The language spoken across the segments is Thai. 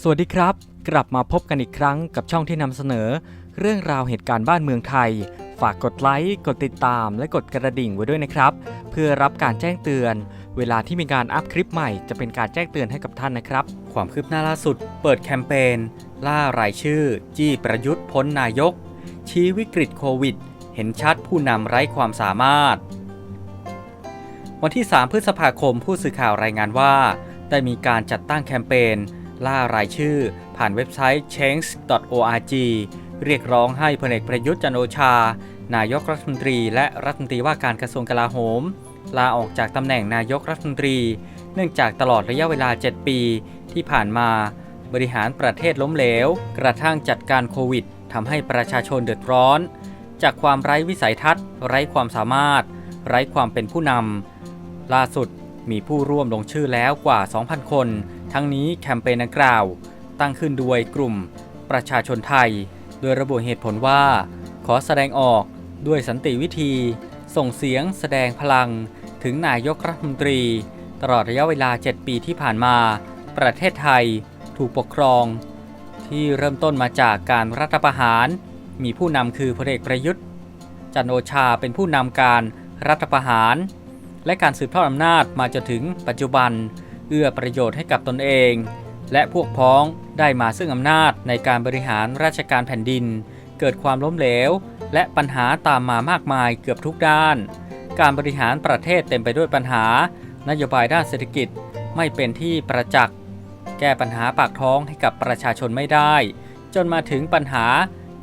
สวัสดีครับ กลับมาพบกันอีกครั้งกับช่องที่นำเสนอ เรื่องราวเหตุการณ์บ้านเมืองไทย ฝากกดไลค์กดติดตาม และกดกระดิ่งไว้ด้วยนะครับ เพื่อรับการแจ้งเตือน เวลาที่มีการอัพคลิปใหม่จะเป็นการแจ้งเตือนให้กับท่านนะครับ ความคืบหน้าล่าสุด เปิดแคมเปญล่ารายชื่อ จี้ประยุทธ์พ้นนายก ชี้วิกฤตโควิด เห็นชัดผู้นำไร้ความสามารถ วันที่ 3 พฤษภาคมผู้สื่อข่าวรายงานว่า ได้มีการจัดตั้งแคมเปญ ล่ารายชื่อ ผ่านเว็บไซต์ change.org เรียกร้องให้พลเอกประยุทธ์จันโอชา นายกรัฐมนตรี และรัฐมนตรีว่าการกระทรวงกลาโหม ลาออกจากตำแหน่งนายกรัฐมนตรี เนื่องจากตลอดระยะเวลา 7 ปีที่ผ่านมา บริหารประเทศล้มเหลว กระทั่งจัดการโควิดทำให้ประชาชนเดือดร้อน จากความไร้วิสัยทัศน์ ไร้ความสามารถ ไร้ความเป็นผู้นำล่าสุดมีผู้ร่วมลงชื่อแล้วกว่า 2,000 คน ทั้งนี้แคมเปญดังกล่าว ตั้งขึ้นโดยกลุ่มประชาชนไทย โดยระบุเหตุผลว่า ขอแสดงออกด้วยสันติวิธี ส่งเสียงแสดงพลัง ถึงนายกรัฐมนตรี ตลอดระยะเวลา 7 ปีที่ผ่านมา ประเทศไทยถูกปกครอง ที่เริ่มต้นมาจากการรัฐประหาร มีผู้นำคือพลเอกประยุทธ์ จันโอชาเป็นผู้นำการรัฐประหาร และการสืบทอดอำนาจมาจนถึงปัจจุบัน เอื้อประโยชน์ให้กับตนเอง และพวกพ้องได้มาซึ่งอำนาจในการบริหารราชการแผ่นดิน เกิดความล้มเหลว และปัญหาตามมามากมายเกือบทุกด้าน การบริหารประเทศเต็มไปด้วยปัญหา นโยบายด้านเศรษฐกิจไม่เป็นที่ประจักษ์แก้ปัญหาปากท้องให้กับประชาชนไม่ได้ จนมาถึงปัญหา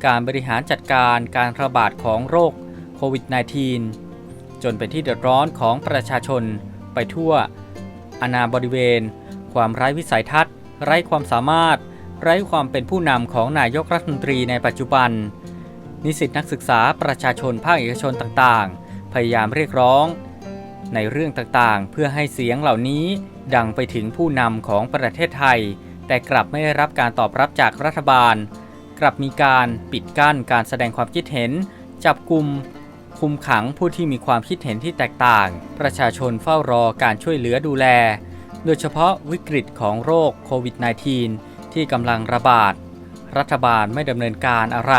การบริหารจัดการการระบาดของโรคโควิด -19 จนเป็นที่เดือดร้อนของประชาชนไปทั่ว อาณาบริเวณ ความไร้วิสัยทัศน์ ไร้ความสามารถ ไร้ความเป็นผู้นำของนายกรัฐมนตรีในปัจจุบัน นิสิตนักศึกษาประชาชนภาคเอกชนต่างๆ พยายามเรียกร้อง ในเรื่องต่างๆ เพื่อให้เสียงเหล่านี้ดังไปถึงผู้นำของประเทศไทย แต่กลับไม่ได้รับการตอบรับจากรัฐบาล กลับมีการปิดกั้นการแสดงความคิดเห็น จับกลุ่ม คุมขังผู้ที่มีความคิดเห็นที่แตกต่าง ประชาชนเฝ้ารอการช่วยเหลือดูแล โดยเฉพาะวิกฤตของโรคโควิด -19 ที่กำลังระบาด รัฐบาลไม่ดำเนินการอะไร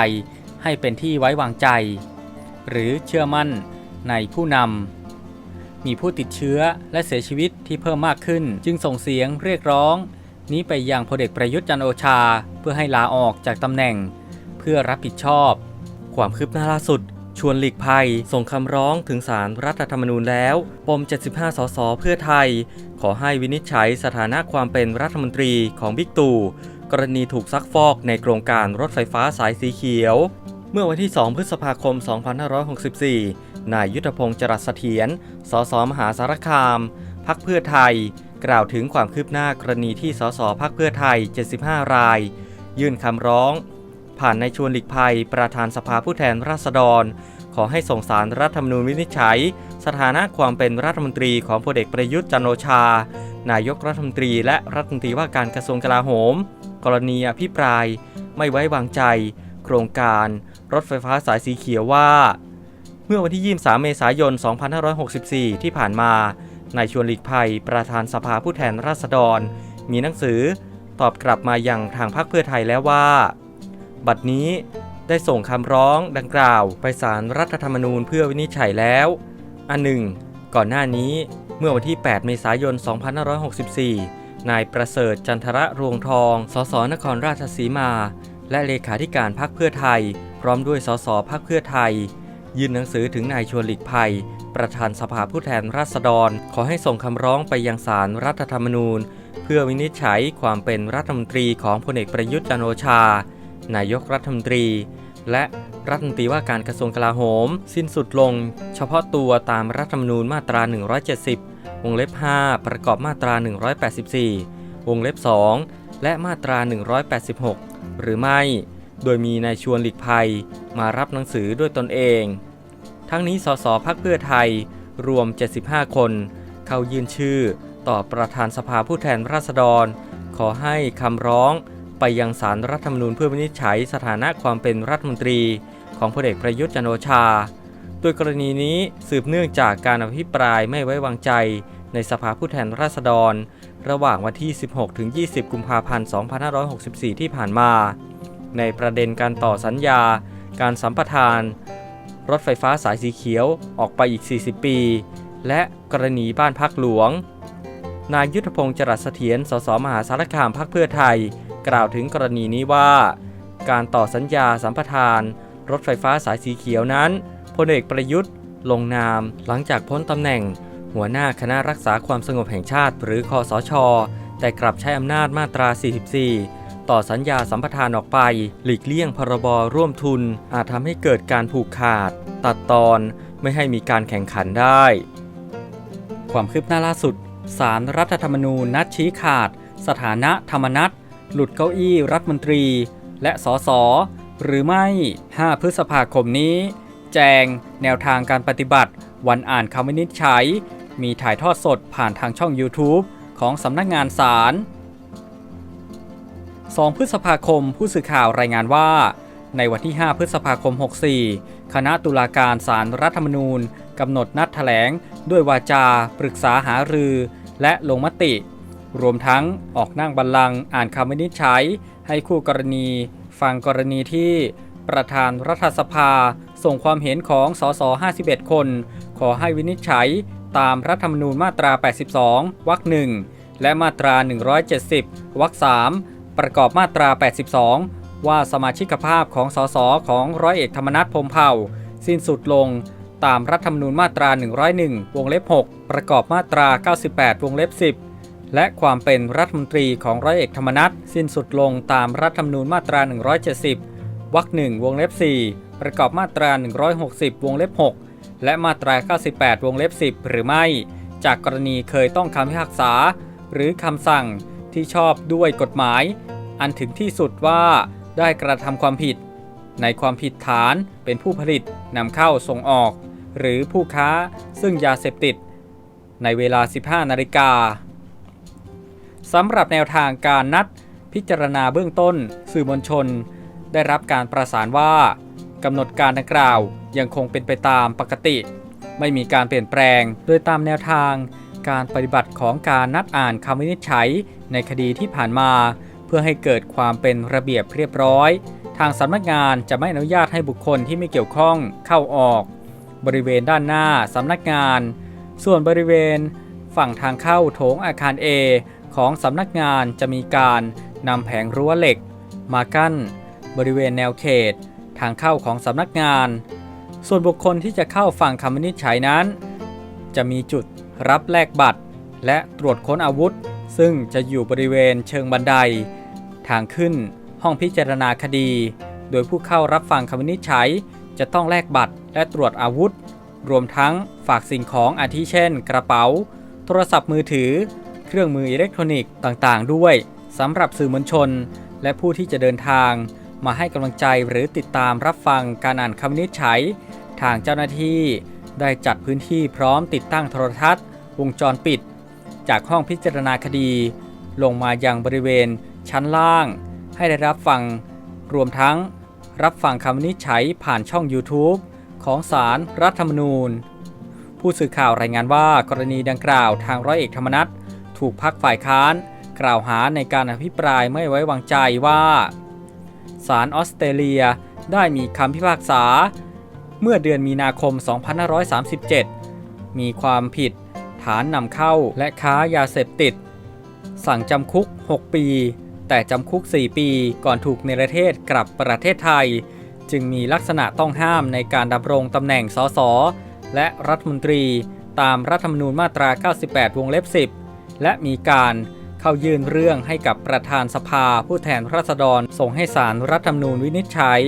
ให้เป็นที่ไว้วางใจ หรือเชื่อมั่นในผู้นำ มีผู้ติดเชื้อและเสียชีวิตที่เพิ่มมากขึ้น จึงส่งเสียงเรียกร้อง นี้ไปยังพลเอกประยุทธ์จันโอชา เพื่อให้ลาออกจากตำแหน่ง เพื่อรับผิดชอบ ความคืบหน้าล่าสุด ชวนหลีกภัย ส่งคำร้องถึงศารรัฐธรรมนูญแล้ว ปม 75 สส เพื่อไทย ขอให้วินิจฉัยสถานะความเป็นรัฐมนตรีของบิ๊กตู่ กรณีถูกซักฟอกในโครงการรถไฟฟ้าสายสีเขียว เมื่อวันที่ 2 พฤษภาคม 2564 นายยุทธพงศ์จรัสเสถียร สส มหาสารคาม พักเพื่อไทย กล่าวถึงความคืบหน้ากรณีที่สสพักเพื่อไทย 75 ราย ยื่นคำร้อง ผ่านในชวนหลีกภัย ประธานสภาผู้แทนราษฎร ขอให้ส่งสารรัฐธรรมนูญวินิจฉัย สถานะความเป็นรัฐมนตรีของพลเอกประยุทธ์จันโอชา นายกรัฐมนตรีและรัฐมนตรีว่าการกระทรวงกลาโหม กรณีอภิปราย ไม่ไว้วางใจ โครงการ รถไฟฟ้าสายสีเขียวว่า เมื่อวันที่ 23 เมษายน 2564 ที่ผ่านมานายชวนหลีกภัย ประธานสภาผู้แทนราษฎร มีหนังสือตอบกลับมาอย่างทางพรรคเพื่อไทยแล้วว่า บัดนี้ได้ส่งคำร้องดังกล่าวไปศาลรัฐธรรมนูญเพื่อวินิจฉัยแล้ว อันหนึ่ง ก่อนหน้านี้เมื่อวันที่ 8 เมษายน 2564 นายประเสริฐจันทระรวงทอง สสนครราชสีมา และเลขาธิการพรรคเพื่อไทย พร้อมด้วยสสพรรคเพื่อไทย ยื่นหนังสือถึงนายชวนหลีกภัย ประธานสภาผู้แทนราษฎร ขอให้ส่งคำร้องไปยังศาลรัฐธรรมนูญ เพื่อวินิจฉัยความเป็นรัฐมนตรีของพลเอกประยุทธ์จันโอชา นายกรัฐมนตรี และรัฐมนตรีว่าการกระทรวงกลาโหม สิ้นสุดลง เฉพาะตัวตามรัฐธรรมนูญมาตรา 170 วงเล็บ 5 ประกอบมาตรา 184 วงเล็บ 2 และมาตรา 186 หรือไม่ โดยมีนายชวนหลีกภัยมารับหนังสือด้วยตนเอง ทั้งนี้สสพักเพื่อไทยรวม 75 คน เข้ายื่นชื่อต่อประธานสภาผู้แทนราษฎร ขอให้คำร้อง ไปยังศาลรัฐธรรมนูญเพื่อวินิจฉัยสถานะความเป็นรัฐมนตรี ของพลเอกประยุทธ์จันโอชา โดยกรณีนี้สืบเนื่องจากการอภิปรายไม่ไว้วางใจ ในสภาผู้แทนราษฎร ระหว่างวันที่ 16ถึง20 กุมภาพันธ์ 2564 ที่ผ่านมา ในประเด็นการต่อสัญญา การสัมปทาน รถไฟฟ้าสายสีเขียวออกไปอีก 40 ปี และกรณีบ้านพักหลวงนายยุทธพงศ์จรัสเสถียร สส มหาสารคาม พักเพื่อไทย กล่าวถึงกรณีนี้ว่า การต่อสัญญาสัมปทาน รถไฟฟ้าสายสีเขียวนั้นพลเอกประยุทธ์ ลงนามหลังจากพ้นตำแหน่ง หัวหน้าคณะรักษาความสงบแห่งชาติ หรือคอสช แต่กลับใช้อำนาจมาตรา 44 ต่อสัญญาสัมปทานออกไป หลีกเลี่ยงพรบร่วมทุน อาจทำให้เกิดการผูกขาด ตัดตอนไม่ให้มีการแข่งขันได้ ความคืบหน้าล่าสุดสารรัฐธรรมนูญนัดชี้ขาด สถานะธรรมนัต หลุดเก้าอี้รัฐมนตรี และสสหรือไม่ 5 พฤษภาคมนี้ แจงแนวทางการปฏิบัติ วันอ่านคำวินิจฉัย มีถ่ายทอดสดผ่านทางช่อง YouTube ของสำนักงานศาล 2 พฤษภาคมผู้สื่อข่าวรายงานว่า ในวันที่ 5 พฤษภาคม 64 คณะตุลาการศาลรรัฐธรรมนูญกำหนดนัดแถลง ด้วยวาจา ปรึกษาหารือ และลงมติ รวมทั้งออกนั่งบัลลังก์อ่านคำวินิจฉัย ให้คู่กรณี ฟังกรณีที่ประธานรัฐสภา ส่งความเห็นของสส 51 คน ขอให้วินิจฉัยตามรัฐธรรมนูญมาตรา 82 วรรคหนึ่งและมาตรา 170 วรรคสามประกอบมาตรา 82 ว่าสมาชิกภาพของสสของร้อยเอกธรรมนัฐพรมเผ่า สิ้นสุดลงตามรัฐธรรมนูญมาตรา 101 วงเล็บ 6 ประกอบมาตรา 98 วงเล็บ 10 และความเป็นรัฐมนตรีของร้อยเอกธรรมนัฐสิ้นสุดลงตามรัฐธรรมนูญมาตรา 170 วรรคหนึ่งวงเล็บ 4 ประกอบมาตรา 160 วงเล็บ 6 และมาตรา 98 วงเล็บ 10 หรือไม่ จากกรณีเคยต้องคำพิพากษา หรือคำสั่งที่ชอบด้วยกฎหมาย อันถึงที่สุดว่าได้กระทำความผิด ในความผิดฐานเป็นผู้ผลิตนำเข้าส่งออก หรือผู้ค้าซึ่งยาเสพติด ในเวลา 15 นาฬิกา สำหรับแนวทางการนัดพิจารณาเบื้องต้น สื่อมวลชน ได้รับการประสานว่ากำหนดการดังกล่าวยังคงเป็นไปตามปกติ ไม่มีการเปลี่ยนแปลง โดยตามแนวทางการปฏิบัติของการนัดอ่านคำวินิจฉัยในคดีที่ผ่านมา เพื่อให้เกิดความเป็นระเบียบเรียบร้อย ทางสำนักงานจะไม่อนุญาตให้บุคคลที่ไม่เกี่ยวข้องเข้าออก บริเวณด้านหน้าสำนักงาน ส่วนบริเวณ ฝั่งทางเข้าโถงอาคาร A ของสำนักงานจะมีการนำแผงรั้วเหล็ก มากั้น บริเวณแนวเขต ทางเข้าของสำนักงาน ส่วนบุคคลที่จะเข้าฟังคำวินิจฉัยนั้น จะมีจุดรับแลกบัตร และตรวจค้นอาวุธ ซึ่งจะอยู่บริเวณเชิงบันได ทางขึ้นห้องพิจารณาคดี โดยผู้เข้ารับฟังคำวินิจฉัย จะต้องแลกบัตรและตรวจอาวุธ รวมทั้งฝากสิ่งของอาทิเช่น กระเป๋า โทรศัพท์มือถือ เครื่องมืออิเล็กทรอนิกส์ต่างๆ ด้วยสำหรับสื่อมวลชน และผู้ที่จะเดินทาง มาให้กำลังใจหรือติดตามรับฟังการอ่านคำวินิจฉัย ทางเจ้าหน้าที่ได้จัดพื้นที่พร้อมติดตั้งโทรทัศน์ วงจรปิด จากห้องพิจารณาคดี ลงมายังบริเวณ ชั้นล่าง ให้ได้รับฟัง รวมทั้ง รับฟังคำวินิจฉัยผ่านช่อง YouTube ของศาลรรัฐธรรมนูญ ผู้สื่อข่าวรายงานว่ากรณีดังกล่าวทางร้อยเอกธรรมนัฐ ถูกพักฝ่ายค้าน กล่าวหาในการอภิปรายไม่ไว้วางใจว่าศาลออสเตรเลียได้มีคำพิพากษา เมื่อเดือนมีนาคม 2537 มีความผิดฐานนำเข้าและค้ายาเสพติด สั่งจำคุก 6 ปี แต่จำคุก 4 ปีก่อนถูกเนรเทศกลับประเทศไทย จึงมีลักษณะต้องห้ามในการดำรงตำแหน่งสสและรัฐมนตรีตามรัฐธรรมนูญมาตรา 98 วงเล็บ 10 และมีการเข้ายื่นเรื่องให้กับประธานสภาผู้แทนราษฎรส่งให้สารรัฐธรรมนูญวินิจฉัย